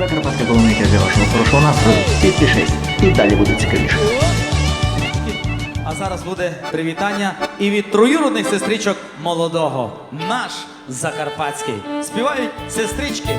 Закарпатська полоника для вашого хорошого настрою. Підпишись, і далі буде цікавіше. А зараз буде привітання і від троюродних сестричок молодого. Наш закарпатський. Співають сестрички